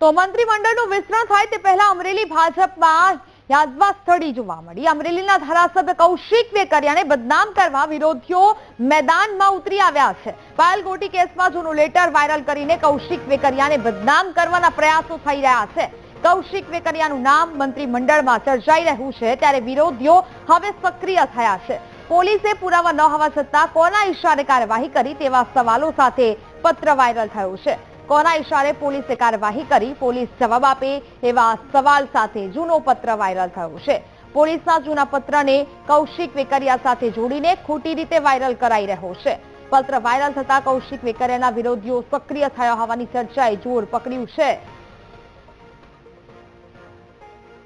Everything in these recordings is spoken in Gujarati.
તો મંત્રીમંડળનું વિસ્તરણ થાય તે પહેલા અમરેલી ભાજપમાં યાદવા સ્થળી જોવા મળી. અમરેલીના ધારાસભ્ય કૌશિક વેકરિયાને બદનામ કરવા વિરોધીઓ મેદાનમાં ઉતરી આવ્યા છે. પાયલ ગોટી કેસમાં જૂનું લેટર વાયરલ કરીને કૌશિક વેકરિયાને બદનામ કરવાના પ્રયાસો થઈ રહ્યા છે. કૌશિક વેકરિયાનું નામ મંત્રીમંડળમાં ચર્ચાઈ રહ્યું છે, ત્યારે વિરોધીઓ હવે સક્રિય થયા છે. પોલીસે પુરાવા ન હોવા છતાં કોના ઈશ્વારે કાર્યવાહી કરી તેવા સવાલો સાથે પત્ર વાયરલ થયો છે. કોના ઇશારે પોલીસે કાર્યવાહી કરી, પોલીસ જવાબ આપે એવા સવાલ સાથે જૂનો પત્ર વાયરલ થયો છે. પોલીસના જૂના પત્રને કૌશિક વેકરિયા સાથે જોડીને ખોટી રીતે વાયરલ કરાઈ રહ્યો છે. પત્ર વાયરલ થતા કૌશિક વેકરિયાના વિરોધીઓ સક્રિય થયા હોવાની ચર્ચાએ જોર પકડ્યું છે.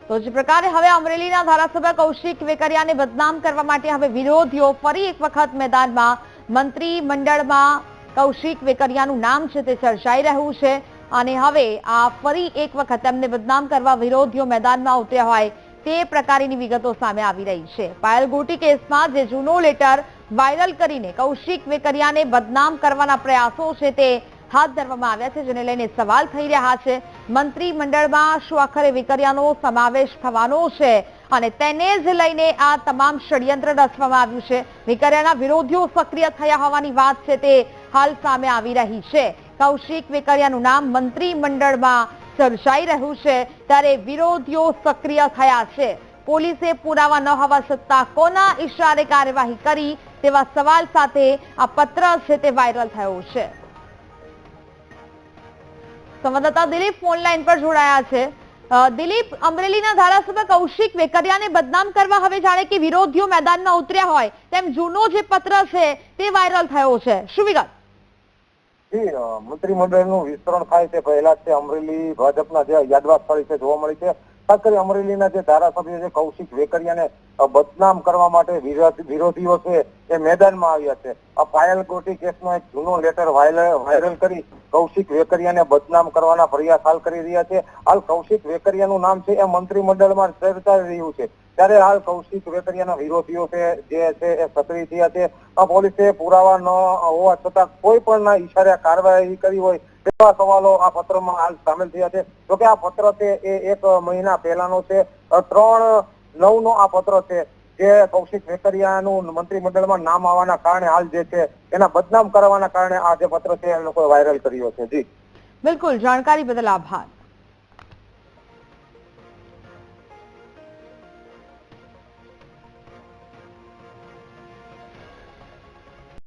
તો જે પ્રકારે હવે અમરેલીના ધારાસભ્ય કૌશિક વેકરિયાને બદનામ કરવા માટે હવે વિરોધીઓ ફરી એક વખત મેદાનમાં મંત્રી મંડળમાં કૌશિક વેકરિયાનું નામ છે તે ચર્ચાઈ રહ્યું છે. અને હવે આ ફરી એક વખત તેમને બદનામ કરવા વિરોધીઓ મેદાનમાં ઉતર્યા હોય તે પ્રકારની વિગતો સામે આવી રહી છે. પાયલ ગોટી કેસમાં જે જૂનો લેટર વાયરલ કરીને કૌશિક વેકરિયાને બદનામ કરવાના પ્રયાસો છે તે હાથ ધરવામાં આવ્યા છે, જેને લઈને સવાલ થઈ રહ્યા છે. મંત્રીમંડળમાં શું આખરે વેકરિયાનો સમાવેશ થવાનો છે? અને તેને જ લઈને આ તમામ ષડયંત્ર રચવામાં આવ્યું છે. વેકરિયાના વિરોધીઓ સક્રિય થયા હોવાની વાત છે તે હાલ સામે આવી રહી છે. કૌશિક વેકરિયાનું નામ મંત્રીમંડળમાં ચર્ચાઈ રહ્યું છે. ત્યારે વિરોધીઓ સક્રિય થયા છે. પોલીસે પુરાવા ન હોવા છતાં કોના ઇશારે કાર્યવાહી કરી તેવા સવાલ સાથે આ પત્ર છે તે વાયરલ થયો છે. સંવાદદાતા દિલીપ ફોન પર જોડાયા છે. દિલીપ, અમરેલીના ધારાસભ્ય કૌશિક વેકરિયાને બદનામ કરવા હવે જાણે કે વિરોધીઓ મેદાનમાં ઉતર્યા હોય તેમ જૂનો જે પત્ર છે તે વાયરલ થયો છે. શું વિગત? જી મંત્રીમંડળનું વિસ્તરણ થાય તે પહેલા તે અમરેલી ભાજપના જે યાદવા સ્થળ છે જોવા મળી છે. ખાસ કરી અમરેલીના જે ધારાસભ્ય છે કૌશિક વેકરિયાને બદનામ કરવા માટે વિરોધીઓ છે. એ મેદાનમાં આવ્યા છે. આ પાયલ ગોટી કેસનો એક જૂનો લેટર વાયરલ કરી કૌશિક વેકરિયાને બદનામ કરવાના પ્રયાસ હાલ કરી રહ્યા છે. હાલ કૌશિક વેકરિયાનું નામ છે, એ મંત્રીમંડળમાં ચર્ચાઈ રહ્યું છે. ત્યારે હાલ કૌશિક વેકરિયાના વિરોધીઓ છે, જે છે, એ સક્રિય થયા છે. આ પોલીસે પુરાવા ન હોવા છતાં કોઈ પણ ના ઈશારે કાર્યવાહી કરી હોય તેવા સવાલો આ પત્રમાં હાલ સામેલ થયા છે. જોકે આ પત્ર છે એ એક મહિના પહેલાનો છે. ત્રણ નવ નો આ પત્ર છે. જે કૌશિક વેકરિયાનું મંત્રીમંડળમાં નામ આવવાના કારણે હાલ જે છે એના બદનામ કરવાના કારણે આ જે પત્ર છે એ લોકોએ વાયરલ કર્યો છે. જી. બિલકુલ. જાણકારી બદલ આભાર.